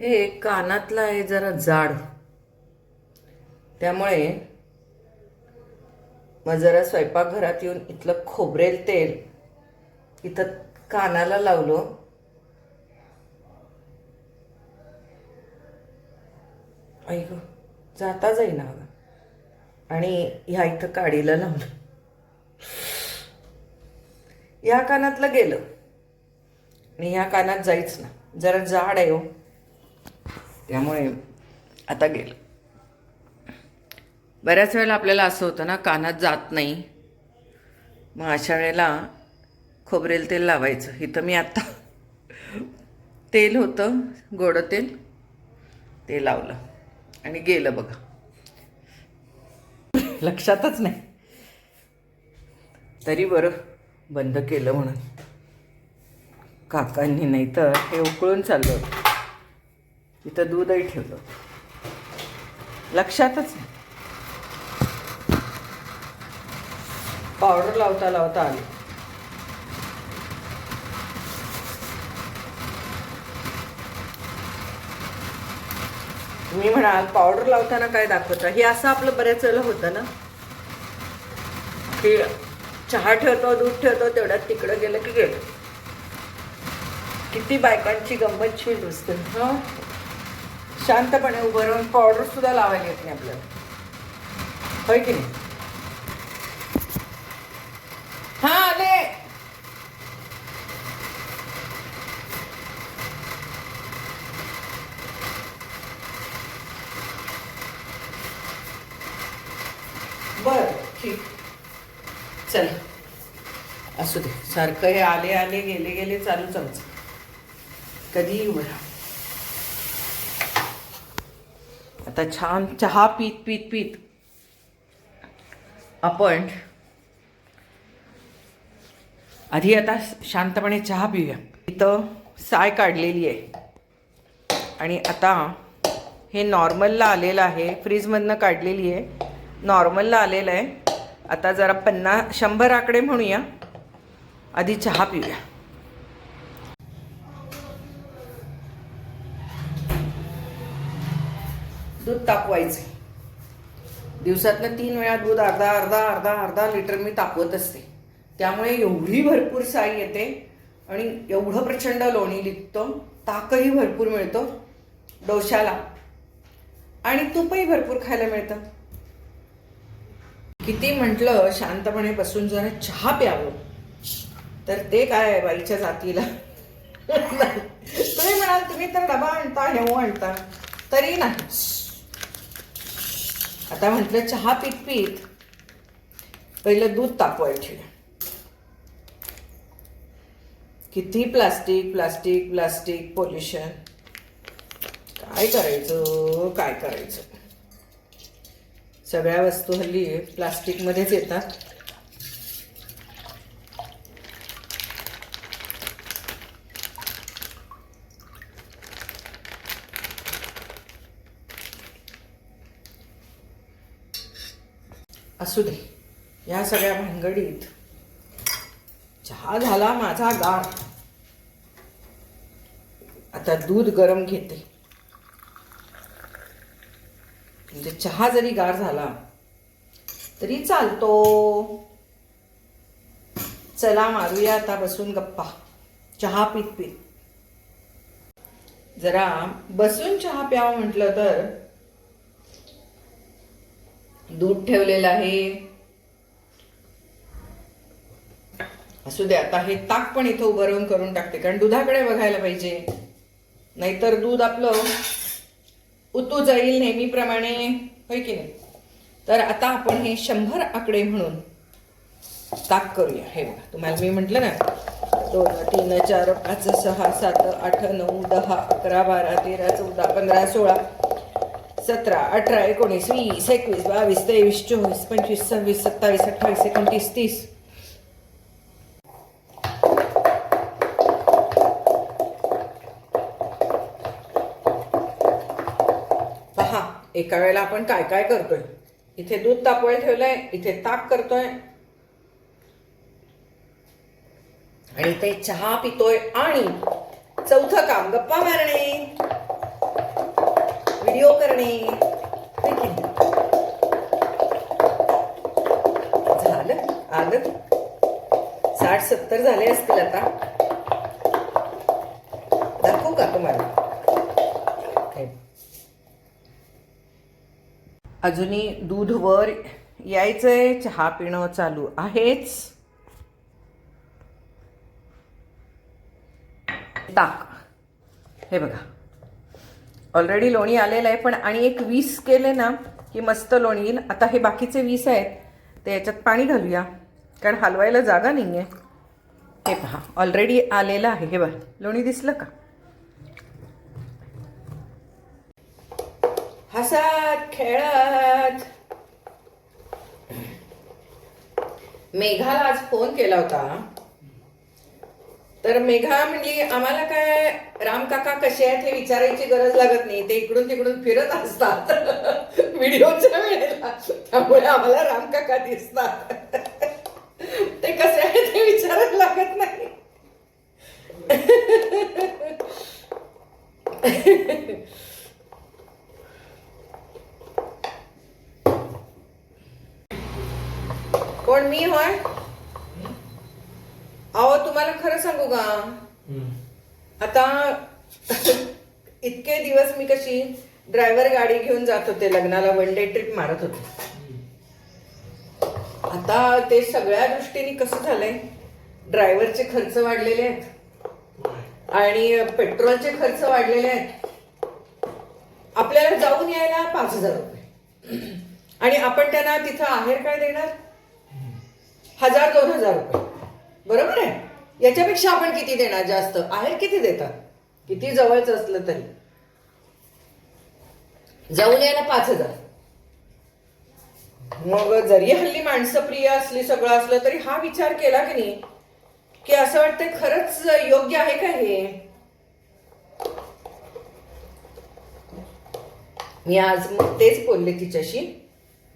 हे कानातलं आहे जरा जाड. त्यामुळे मग जरा स्वयंपाकघरात येऊन इथलं खोबरेल तेल इथं कानाला लावलो. ऐक जाता जाईना अगं आणि ह्या इथं काडीला लावलं. ह्या कानातलं गेलं. आणि ह्या कानात जाईच ना. जरा जाड आहे हो. त्यामुळे आता गेलं. बऱ्याच वेळेला आपल्याला असं होतं ना कानात जात नाही. मग अशा वेळेला खोबरेल तेल लावायचं. इथं मी आत्ता तेल होतं गोडं तेल ते लावलं. आणि गेलं बघा. लक्षातच नाही. तरी बरं बंद केलं म्हणून. काकांनी नाही तर हे उकळून चाललं तिथं इथं दूधही ठेवलं. लक्षातच नाही. पावडर लावता लावता आली. तुम्ही म्हणाल पावडर लावताना काय दाखवता? हे असं आपलं बऱ्याच वेळेला होतं ना? की चहा ठेवतो दूध ठेवतो तेवढ्यात तिकडं गेलं की गेलं. किती बायकांची गंमतशीर दिसते हं. हो. शांतपणे उभं राहून पावडर सुद्धा लावायला येत नाही आपल्याला. होय की नाही? हा आले! बर ठीक. चल. असू दे. सारखं हे आले आले गेले गेले चालूच आमचं. कधीही उभं राहा आता छान चहा पीत पीत पीत. आपण आधी आता शांतपणे चहा पिऊया. इथं साय काढलेली आहे. आणि आता हे नॉर्मलला आलेलं आहे. फ्रीजमधनं काढलेली आहे. नॉर्मलला आलेलं आहे. आता जरा पन्नास शंभर आकडे म्हणूया. आधी चहा पिऊया. दूध तापवायचे दिवसातनं तीन वेळा दूध अर्धा अर्धा अर्धा अर्धा लिटर मी तापवत असते. त्यामुळे एवढी भरपूर साई येते आणि एवढं प्रचंड लोणी लिखतो ताकही भरपूर मिळतो डोशाला आणि तूपही भरपूर खायला मिळतं. किती म्हटलं शांतपणे बसून जरा चहा प्यावं. तर ते काय आहे बाईच्या जातीला? तुम्ही म्हणाल तुम्ही तर डबा आणता हेऊ आणता. तरी नाही. आता म्हटलं चहा पीत पीत पहिलं दूध तापवायला किती प्लास्टिक प्लास्टिक प्लास्टिक पोल्युशन. काय करायचं काय करायचं? सगळ्या वस्तू हल्ली प्लास्टिकमध्येच येतात. असू दे. या सगळ्या भानगडीत चहा झाला माझा गार. आता दूध गरम घेते. म्हणजे चहा जरी गार झाला तरी चालतो. चला मारूया आता बसून गप्पा. चहा पीत पीत. जरा बसून चहा प्यावं म्हटलं तर दूध ठेवलेलं आहे. असू दे आता हे ताक पण इथं उभं राहून करून टाकते कारण दुधाकडे बघायला पाहिजे. नाहीतर दूध आपलं उतू जाईल नेहमीप्रमाणे होय की नाही? तर आता आपण हे शंभर आकडे म्हणून ताक करूया. हे बघा तुम्हाला मी म्हटलं ना दोन तीन चार पाच सहा सात आठ नऊ दहा अकरा बारा तेरा चौदा पंधरा सोळा सतरा अठरा एकोणीस वीस एकवीस बावीस तेवीस चोवीस पंचवीस सव्वीस सत्तावीस अठ्ठावीस एकोणतीस तीस. पहा एका वेळेला आपण काय काय करतोय? इथे दूध तापवायला ठेवलंय इथे ताक करतोय. आणि ते चहा पितोय. आणि चौथं काम गप्पा मारणे. व्हिडिओ करणे. झालं? आलं? साठ सत्तर झाले असतील आता. दाखवू का तुम्हाला? अजूनही दूध वर यायचंय. चहा पिणं चालू आहेच. ताक. हे बघा. ऑलरेडी लोणी आलेलं आहे पण आणि एक वीस केले ना की मस्त लोणी येईल. आता हे बाकीचे वीस आहेत ते याच्यात पाणी घालूया. कारण हलवायला जागा नाही आहे हे पहा ऑलरेडी आलेलं आहे. हे बघ लोणी दिसलं का? हसत खेळत. मेघाला आज फोन केला होता. तर मेघा म्हणली आम्हाला काय राम काका कसे आहेत हे विचारायची गरज लागत नाही. ते इकडून तिकडून फिरत असतात. व्हिडिओच्या वेळेला. त्यामुळे आम्हाला राम काका दिसतात. ते कसे आहेत हे विचारायला लागत नाही. कोण मी होय? अहो तुम्हाला खरं सांगू का? आता इतके दिवस मी कशी ड्रायव्हर गाडी घेऊन जात होते लग्नाला वन डे ट्रिप मारत होते. आता ते सगळ्या दृष्टीने कसं झालंय? ड्रायव्हरचे खर्च वाढलेले आहेत. आणि पेट्रोलचे खर्च वाढलेले आहेत. आपल्याला जाऊन यायला पाच हजार रुपये. आणि आपण त्यांना तिथं आहेर काय देणार? हजार दोन हजार रुपये. बरोबर आहे? याच्यापेक्षा आपण किती देणार जास्त? आहेर किती देतात? किती जवळच असलं तरी. जाऊन यायला पाच हजार. मग जरी हल्ली माणसं प्रिय असली सगळं असलं तरी हा विचार केला की नाही की असं वाटतंय खरंच योग्य आहे का हे? मी आज मग तेच बोलले तिच्याशी.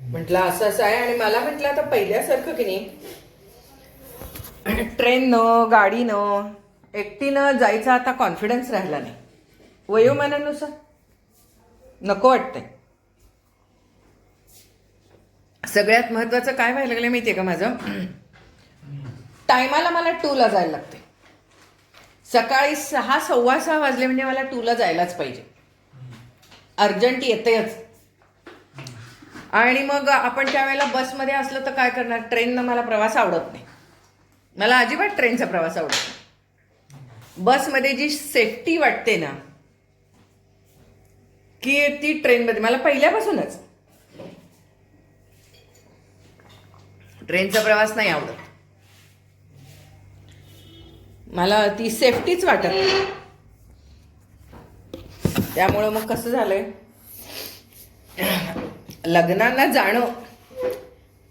म्हटलं असं असं आहे आणि मला म्हटलं आता पहिल्यासारखं की नाही ट्रेननं गाडीनं एकटीनं जायचा आता कॉन्फिडन्स राहिला नाही. वयोमानानुसार. नको वाटतंय. सगळ्यात महत्वाचं काय व्हायला लागलं माहिती आहे का माझं? टायमाला मला टूला जायला लागते सकाळी सहा सव्वा सहा वाजले म्हणजे मला टूला जायलाच पाहिजे. अर्जंट येतेच आणि मग आपण त्यावेळेला बसमध्ये असलं तर काय करणार? ट्रेननं मला प्रवास आवडत नाही. मला अजिबात ट्रेनचा प्रवास आवडतो बसमध्ये जी सेफ्टी वाटते ना की ती ट्रेनमध्ये मला पहिल्यापासूनच ट्रेनचा प्रवास नाही आवडत. मला ती सेफ्टीच वाटत त्यामुळं मग कसं झालंय? लग्नांना जाणं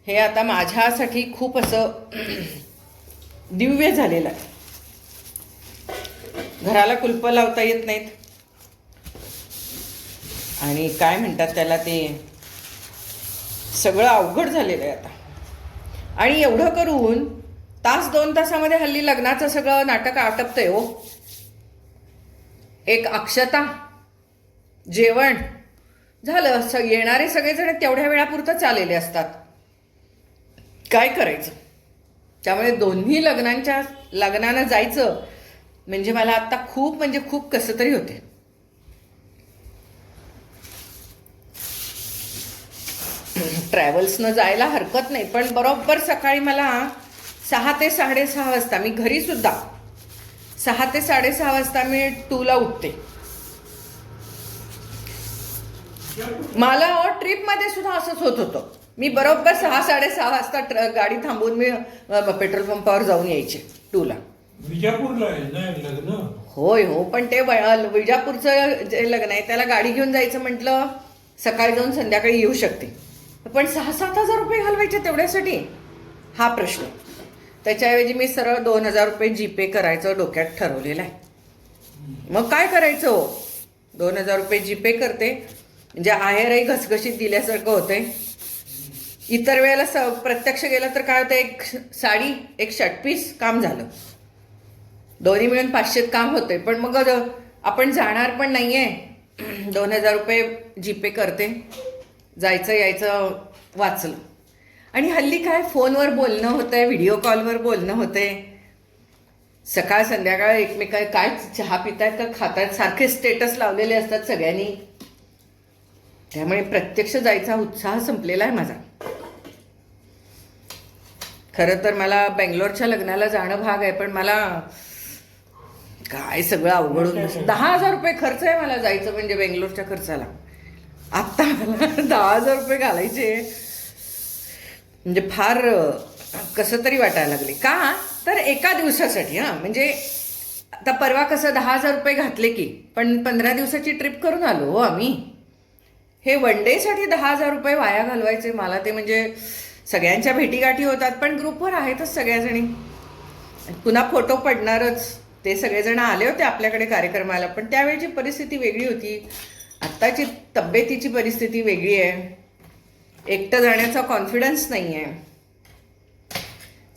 हे आता माझ्यासाठी खूप असं दिव्य झालेलं आहे. घराला कुलप लावता येत नाहीत. आणि काय म्हणतात त्याला ते? सगळं अवघड झालेलं आहे आता. आणि एवढं करून तास दोन तासामध्ये हल्ली लग्नाचं सगळं नाटक आटपतंय हो. एक अक्षता जेवण झालं. स येणारे सगळेजण तेवढ्या वेळापुरतं चालेले असतात. काय करायचं? त्यामुळे दोन्ही लग्नांच्या लग्नानं जायचं म्हणजे मला आता खूप म्हणजे खूप कसं तरी होते. ट्रॅव्हल्सनं जायला हरकत नाही पण बरोबर सकाळी मला सहा ते साडेसहा वाजता मी घरी सुद्धा सहा ते साडेसहा वाजता मी टूला उठते. मला ट्रिपमध्ये सुद्धा असंच होत होतं. मी बरोबर सहा साडेसहा वाजता ट्र- गाडी थांबवून मी अ, पेट्रोल पंपावर जाऊन यायचे टूला. विजापूरला आहे ना लग्न? होय हो पण ते व- विजापूरचं जे लग्न आहे त्याला गाडी घेऊन जायचं म्हटलं सकाळी जाऊन संध्याकाळी येऊ शकते. पण सहा सात हजार रुपये घालवायचे तेवढ्यासाठी? हा प्रश्न. त्याच्याऐवजी मी सरळ दोन हजार रुपये जीपे करायचं डोक्यात ठरवलेलं आहे. मग काय करायचं हो? दोन हजार रुपये जीपे करते. म्हणजे आहेरही घसघशीत दिल्यासारखं होतंय. इतर वेळेला स प्रत्यक्ष गेलं तर काय होतं एक साडी एक शर्टपीस काम झालं. दोन्ही मिळून पाचशेत काम होते पण मग आपण जाणार पण नाही आहे दोन हजार रुपये जीपे करते. जायचं यायचं वाचलं. आणि हल्ली काय फोनवर बोलणं होतंय व्हिडिओ कॉलवर बोलणं होतंय. सकाळ संध्याकाळ एकमेका काय चहा पितायत का खातायत सारखे स्टेटस लावलेले असतात सगळ्यांनी. त्यामुळे प्रत्यक्ष जायचा उत्साह संपलेला आहे माझा. खरं तर मला बेंगलोरच्या लग्नाला जाणं भाग आहे पण मला काय सगळं अवघड होऊन बसलं. दहा हजार रुपये खर्च आहे मला जायचं म्हणजे बेंगलोरच्या खर्चाला. आत्ता मला दहा हजार रुपये घालायचे. म्हणजे फार कसं तरी वाटायला लागले. का? तर एका दिवसासाठी हां. म्हणजे आता परवा कसं दहा हजार रुपये घातले की पण पंधरा दिवसाची ट्रिप करून आलो हो आम्ही. हे वन डेसाठी दहा हजार रुपये वाया घालवायचे. मला ते म्हणजे सगळ्यांच्या भेटीगाठी होतात पण ग्रुपवर आहेतच सगळ्याजणी. पुन्हा फोटो पडणारच. ते सगळेजण आले होते आपल्याकडे कार्यक्रमाला पण त्यावेळची परिस्थिती वेगळी होती आत्ताची तब्येतीची परिस्थिती वेगळी आहे. एकटं जाण्याचा कॉन्फिडन्स नाही आहे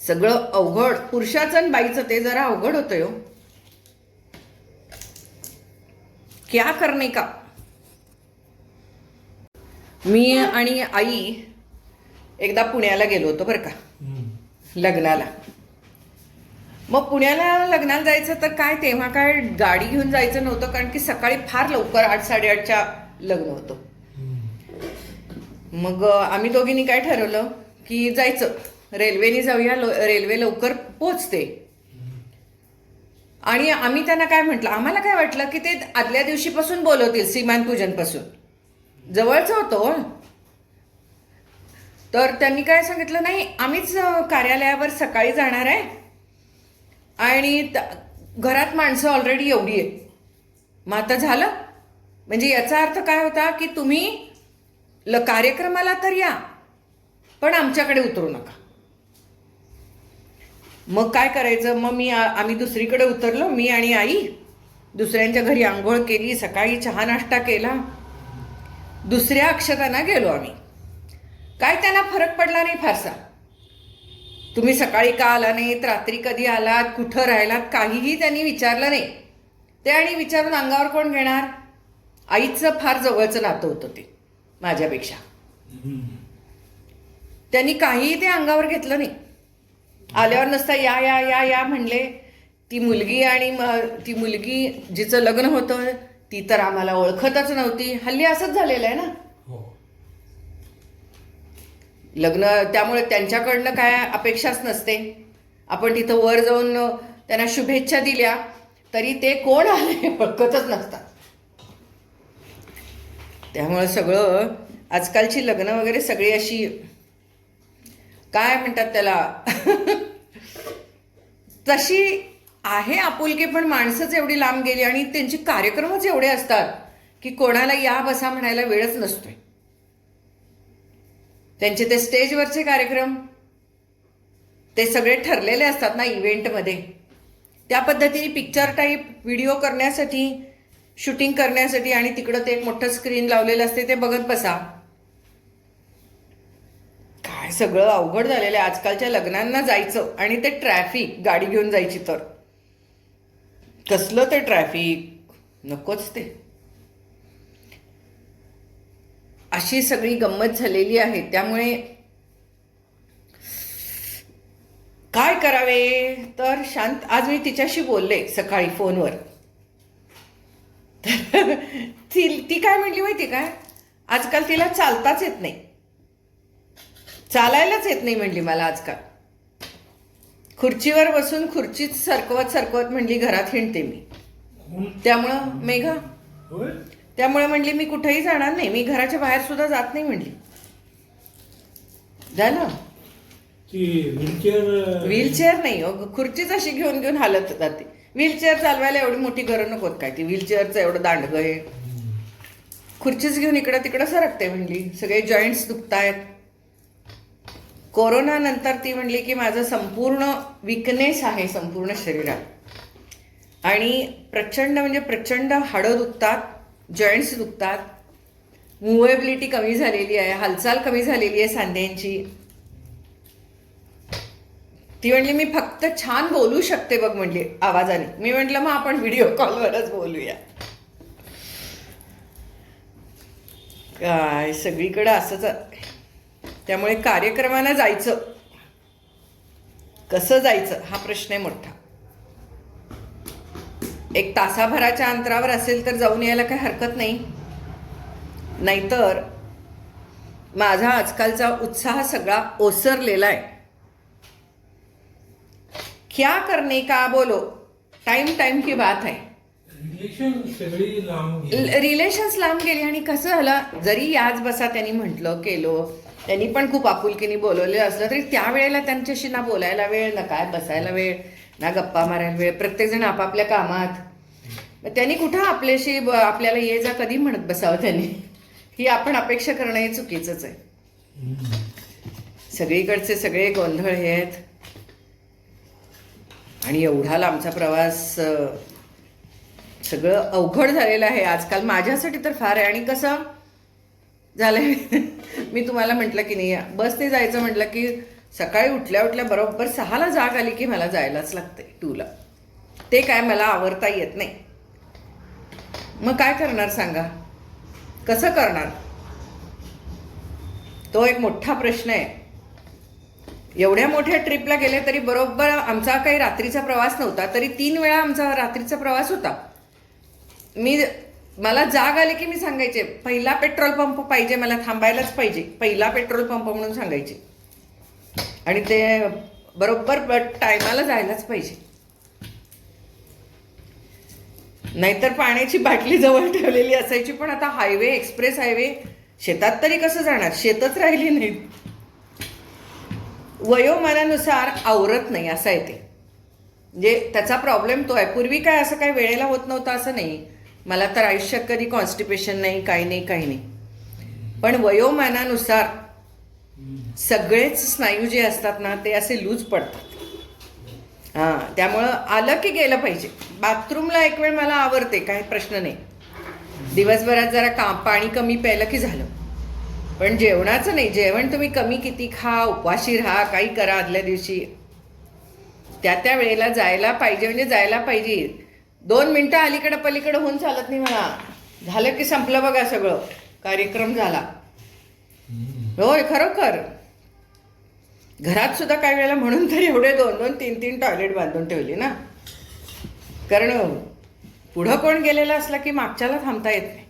सगळं अवघड पुरुषाचं आणि बाईचं ते जरा अवघड होतं हो. क्या करणे का? मी आणि आई एकदा पुण्याला गेलो होतो बरं का. लग्नाला. मग पुण्याला लग्नाला जायचं तर काय तेव्हा काय गाडी घेऊन जायचं नव्हतं कारण की सकाळी फार लवकर आठ साडेआठच्या लग्न होतं. मग आम्ही दोघींनी काय ठरवलं की जायचं. रेल्वेने जाऊया रेल्वे लवकर पोचते आणि आम्ही त्यांना काय म्हटलं आम्हाला काय वाटलं की ते आदल्या दिवशीपासून बोलवतील सीमान पूजनपासून. जवळचं होतं हो. तर त्यांनी काय सांगितलं नाही आम्हीच कार्यालयावर सकाळी जाणार आहे आणि त- घरात माणसं ऑलरेडी एवढी आहेत. मग आता झालं. म्हणजे याचा अर्थ काय होता की तुम्ही ल कार्यक्रमाला तर या पण आमच्याकडे उतरू नका. मग काय करायचं? मग मी आम्ही दुसरीकडे उतरलो मी आणि आई दुसऱ्यांच्या घरी आंघोळ केली सकाळी चहा नाश्ता केला. दुसऱ्या अक्षताना गेलो आम्ही. काय त्यांना फरक पडला नाही फारसा? तुम्ही सकाळी का आला नाहीत? रात्री कधी आलात? कुठं राहिलात? काहीही त्यांनी विचारलं नाही. ते आणि विचारून अंगावर कोण घेणार? आईचं फार जवळचं नातं होतं ते माझ्यापेक्षा. त्यांनी काहीही ते अंगावर घेतलं नाही. आल्यावर नसता या या या या म्हणले ती मुलगी आणि म- ती मुलगी जिचं लग्न होतं ती तर आम्हाला ओळखतच नव्हती. हल्ली असंच झालेलं आहे ना? लग्न त्यामुळे त्यांच्याकडनं काय अपेक्षाच नसते. आपण तिथं वर जाऊन त्यांना शुभेच्छा दिल्या तरी ते कोण आले ओळखतच नसतात. त्यामुळे सगळं आजकालची लग्न वगैरे सगळी अशी काय म्हणतात त्याला? तशी आहे आपुलकी पण माणसंच एवढी लांब गेली आणि त्यांचे कार्यक्रमच एवढे असतात की कोणाला या बसा म्हणायला वेळच नसतोय. त्यांचे ते स्टेजवरचे कार्यक्रम ते सगळे ठरलेले असतात ना इव्हेंटमध्ये त्या पद्धतीने पिक्चर टाईप व्हिडिओ करण्यासाठी शूटिंग करण्यासाठी आणि तिकडं ते एक मोठं स्क्रीन लावलेलं असते ते बघत बसा. काय सगळं अवघड झालेलं आहे. आजकालच्या लग्नांना जायचं आणि ते ट्रॅफिक गाडी घेऊन जायची तर. कसलं ते ट्रॅफिक नकोच ते. अशी सगळी गंमत झालेली आहे. त्यामुळे काय करावे? तर शांत आज मी तिच्याशी बोलले सकाळी फोनवर. ती ती काय म्हणली माहिती काय आजकाल तिला चालताच येत नाही. चालायलाच येत नाही म्हणली मला आजकाल. खुर्चीवर बसून खुर्चीत सरकवत सरकवत म्हणली घरात हिंडते मी. त्यामुळं मेघा त्यामुळे म्हणली मी कुठेही जाणार नाही. मी घराच्या बाहेर सुद्धा जात नाही म्हणली. झालं व्हीलचेअर नाही हो खुर्चीच अशी घेऊन घेऊन हालत जाते. व्हीलचेअर चालवायला एवढी मोठी गरज नकोत काय? ती व्हीलचेअरचं एवढं दांडगं आहे. खुर्चीच घेऊन इकडं तिकडं सरकते म्हणली. सगळे जॉईंट्स दुखतायत. कोरोना नंतर ती म्हणली की माझं संपूर्ण विकनेस आहे संपूर्ण शरीरात. आणि प्रचंड म्हणजे प्रचंड हाडं दुखतात. जॉईंट्स दुखतात. मुवेबिलिटी कमी झालेली आहे हालचाल कमी झालेली आहे सांध्यांची ती म्हणली मी फक्त छान बोलू शकते बघ म्हणली आवाजाने. मी म्हटलं मग आपण व्हिडिओ कॉलवरच बोलूया. काय सगळीकडं असंच त्यामुळे कार्यक्रमाला जायचं. कसं जायचं हा प्रश्न आहे मोठा. एक तासाभराच्या अंतरावर असेल तर जाऊन यायला काही हरकत नाही. नाहीतर माझा आजकालचा उत्साह सगळा ओसरलेला आहे. क्या करने का बोलो टाइम टाइम की बात आहे. रिलेशन सगळी लांब गेली. रिलेशन्स लांब गेली आणि कसं झालं जरी याच बसा त्यांनी म्हटलं केलो त्यांनी पण खूप आपुलकीने बोलवलेलं असलं तरी त्यावेळेला त्यांच्याशी ना बोलायला वेळ ना काय बसायला वेळ ना गप्पा मारायला वेळ प्रत्येकजण आपापल्या कामात. त्यांनी कुठं आपल्याशी आपल्याला ये जा कधी म्हणत बसावं त्यांनी? ही आपण अपेक्षा करणं हे चुकीचंच आहे. सगळीकडचे सगळे गोंधळ हे आहेत. आणि एवढा लांबचा प्रवास सगळं अवघड झालेलं आहे. आजकाल माझ्यासाठी तर फार आहे. आणि कसं? झालंय. मी तुम्हाला म्हटलं की नाही बसने जायचं म्हटलं की सकाळी उठल्या उठल्या बरोबर सहाला जाग आली की मला जायलाच लागते टूला ते काय मला आवरता येत नाही. मग काय करणार सांगा? कसं करणार? तो एक मोठा प्रश्न आहे. एवढ्या मोठ्या ट्रिपला गेले तरी बरोबर आमचा काही रात्रीचा प्रवास नव्हता तरी तीन वेळा आमचा रात्रीचा प्रवास होता. मी मला जाग आली की मी सांगायचे पहिला पेट्रोल पंप पाहिजे मला थांबायलाच पाहिजे. पहिला पेट्रोल पंप म्हणून सांगायचे. आणि ते बरोबर टायमाला जायलाच पाहिजे. नाहीतर पाण्याची बाटली जवळ ठेवलेली असायची पण आता हायवे एक्सप्रेस हायवे शेतात तरी कसं जाणार? शेतच राहिली नाहीत. वयोमानानुसार आवरत नाही असं आहे ते. म्हणजे त्याचा प्रॉब्लेम तो आहे. पूर्वी काय असं काही वेळेला होत नव्हतं असं नाही. मला तर आयुष्यात कधी कॉन्स्टिपेशन नाही काही नाही काही नाही. पण वयोमानानुसार सगळेच स्नायू जे असतात ना ते असे लूज पडतात. हां त्यामुळं आलं की गेलं पाहिजे. बाथरूमला एक वेळ मला आवडते काही प्रश्न नाही. दिवसभरात जरा का पाणी कमी प्यायलं की झालं. पण जेवणाचं नाही जेवण तुम्ही कमी किती खा उपवाशी राहा काही करा आदल्या दिवशी. त्या त्या वेळेला जायला पाहिजे म्हणजे जायला पाहिजे. दोन मिनटं अलीकडं पलीकडं होऊन चालत नाही मला झालं की संपलं बघा सगळं. कार्यक्रम झाला. होय खरोखर. घरात सुद्धा काही वेळेला म्हणून तर एवढे दोन दोन तीन तीन टॉयलेट बांधून ठेवली ना. कारण पुढं कोण गेलेला असला की मागच्याला थांबता येत नाही.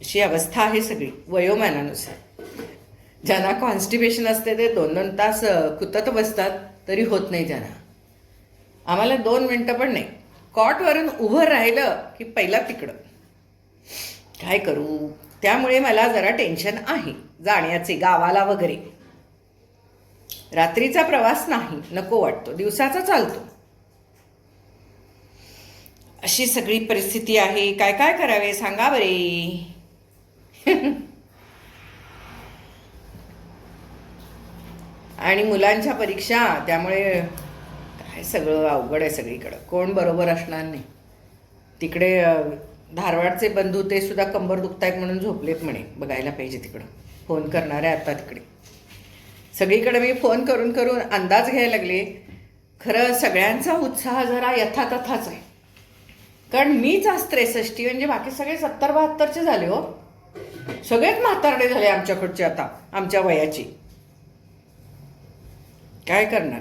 अशी अवस्था आहे सगळी वयोमानानुसार. ज्यांना कॉन्स्टिपेशन असते ते दोन दोन तास कुतत बसतात तरी होत नाही त्यांना आम्हाला दोन मिनटं पण नाही. कॉटवरून उभं राहिलं की पहिला तिकडं. काय करू? त्यामुळे मला जरा टेन्शन आहे. जाण्याचे गावाला वगैरे. रात्रीचा प्रवास नाही नको वाटतो. दिवसाचा चालतो. अशी सगळी परिस्थिती आहे. काय काय करावे? सांगा बरे. आणि मुलांच्या परीक्षा त्यामुळे काय सगळं अवघड आहे सगळीकडं. कोण बरोबर असणार नाही. तिकडे धारवाडचे बंधू ते सुद्धा कंबर दुखतायत म्हणून झोपलेत म्हणे. बघायला पाहिजे तिकडं. फोन करणारे आता तिकडे. सगळीकडे मी फोन करून करून अंदाज घ्यायला लागले. खरं सगळ्यांचा उत्साह जरा यथातथाच आहे. कारण मीच आज त्रेसष्टी म्हणजे बाकी सगळे सत्तर बहात्तरचे झाले हो. सगळेच म्हातारडे झाले आमच्याकडचे आता आमच्या वयाची. काय करणार?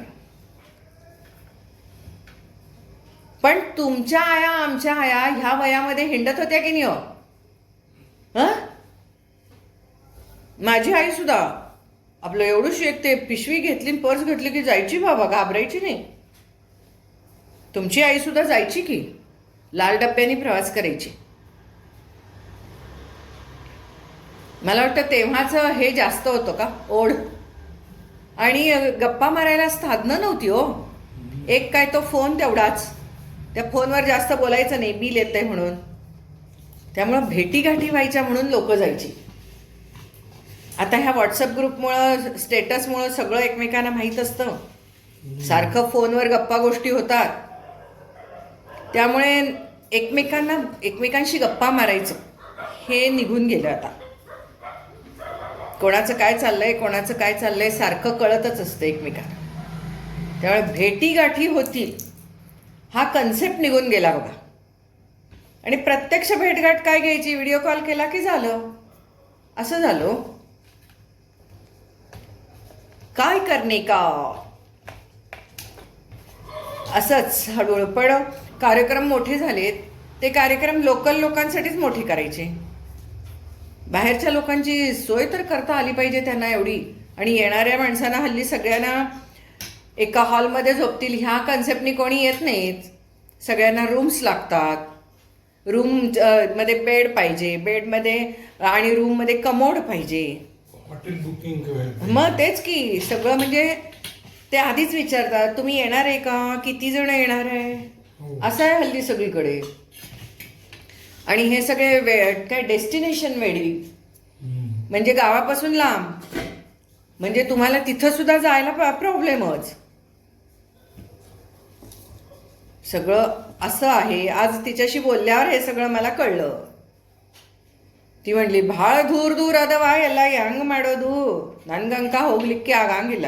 पण तुमच्या आया आमच्या आया ह्या वयामध्ये हिंडत होत्या की नाही हो? माझी आई सुद्धा. आपलं एवढंशी एक ते पिशवी घेतली पर्स घेतली की जायची बाबा घाबरायची नाही. तुमची आई सुद्धा जायची की? लाल डब्याने प्रवास करायची. मला वाटतं तेव्हाचं हे जास्त होतं का? ओढ. आणि गप्पा मारायला साधनं नव्हती हो. एक काय तो फोन तेवढाच. त्या फोनवर जास्त बोलायचं नाही बिल येतंय म्हणून. त्यामुळं भेटीगाठी व्हायच्या म्हणून लोक जायची. आता ह्या व्हॉट्सअप ग्रुपमुळं स्टेटसमुळं सगळं एकमेकांना माहीत असतं. सारखं फोनवर गप्पा गोष्टी होतात. त्यामुळे एकमेकांना एकमेकांशी गप्पा मारायचं हे निघून गेलं आता. कोणाचं काय चाललंय कोणाचं काय चाललंय सारखं कळतच असतं एकमेकांना. त्यामुळे भेटीगाठी होतील. हा कन्सेप्ट निघून गेला बघा. आणि प्रत्यक्ष भेटगाठ काय घ्यायची? व्हिडिओ कॉल केला की झालं? असं झालो. काय करणे का? असंच हळूहळू पण कार्यक्रम मोठे झालेत. ते कार्यक्रम लोकल लोकांसाठीच मोठे करायचे. बाहेरच्या लोकांची सोय तर करता आली पाहिजे त्यांना एवढी. आणि येणाऱ्या माणसांना हल्ली सगळ्यांना एका हॉलमध्ये झोपतील. ह्या कन्सेप्टनी कोणी येत नाहीत. सगळ्यांना रूम्स लागतात. रूममध्ये बेड पाहिजे. बेडमध्ये आणि रूममध्ये कमोड पाहिजे. हॉटेल बुकिंग मग तेच की सगळं म्हणजे ते आधीच विचारतात तुम्ही येणार आहे का? किती जण येणार आहे? हो. असं आहे हल्ली सगळीकडे. आणि हे सगळे वे काय डेस्टिनेशन वेडिंग म्हणजे गावापासून लांब. म्हणजे तुम्हाला तिथं सुद्धा जायला प्रॉब्लेमच सगळं असं आहे. आज तिच्याशी बोलल्यावर हे सगळं मला कळलं. ती म्हणली ಭಾಳ ದೂರ ದೂರ ಅದವ ಎಲ್ಲ ಹೆಂಗ್ ಮಾಡೋದು ನನ್ಗಂಕ ಹೋಗ್ಲಿಕ್ಕೆ ಆಗಂಗಿಲ್ಲ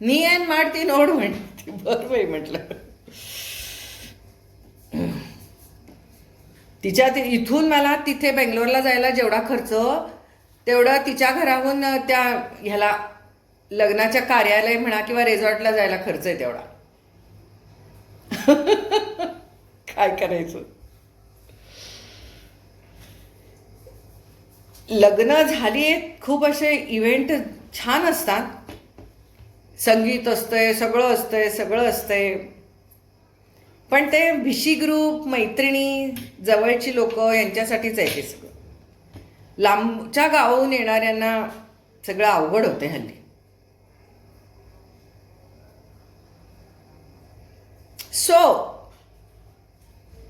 ನೀ ಏನ್ ಮಾಡ್ತಿ ನೋಡು म्हणते बरं बाई म्हटलं तिच्या ति- इथून मला तिथे बेंगलोरला जायला जेवढा खर्च तेवढा तिच्या घराहून त्या ह्याला लग्नाच्या कार्यालय म्हणा किंवा रेझॉर्टला जायला खर्च आहे तेवढा काय करायचं लग्न झाली आहेत खूप असे इव्हेंट छान असतात. संगीत असतंय सगळं असतंय सगळं असतंय. पण ते भिशी ग्रुप मैत्रिणी जवळची लोक यांच्यासाठीच आहे ते सगळं. लांबच्या गावाहून येणाऱ्यांना सगळं अवघड होते हल्ली. So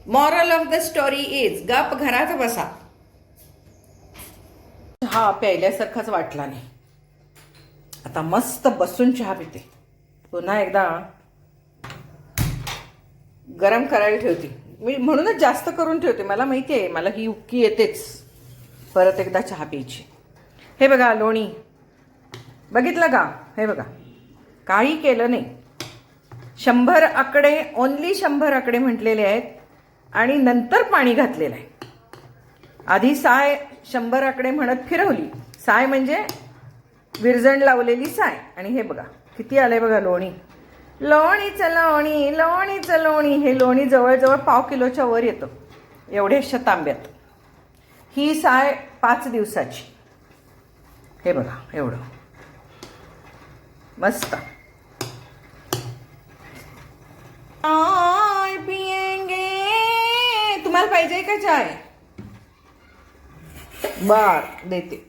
moral of the story is गप घरात बसा. चहा प्यायल्यासारखाच वाटला नाही. आता मस्त बसून चहा पिते. पुन्हा एकदा गरम करायला ठेवते. मी म्हणूनच जास्त करून ठेवते. मला माहिती आहे मला ही उक्की येतेच. परत एकदा चहा प्यायची. हे बघा लोणी. बघितलं का? हे बघा. काही केलं नाही. शंभर आकडे ओन्ली शंभर आकडे म्हटलेले आहेत आणि नंतर पाणी घातलेलं आहे. आधी साय शंभर आकडे म्हणत फिरवली. साय म्हणजे विरजण लावलेली साय. आणि हे बघा किती आलंय बघा लोणी. लोणीचं लोणी लोणीचं लोणी हे लोणी जवळजवळ पाव किलोच्या वर येतं. एवढ्याशा तांब्यात ही साय पाच दिवसाची. हे बघा एवढं. मस्त. चाय पिएंगे तुम्हाला पाहिजे का चाय? बर देते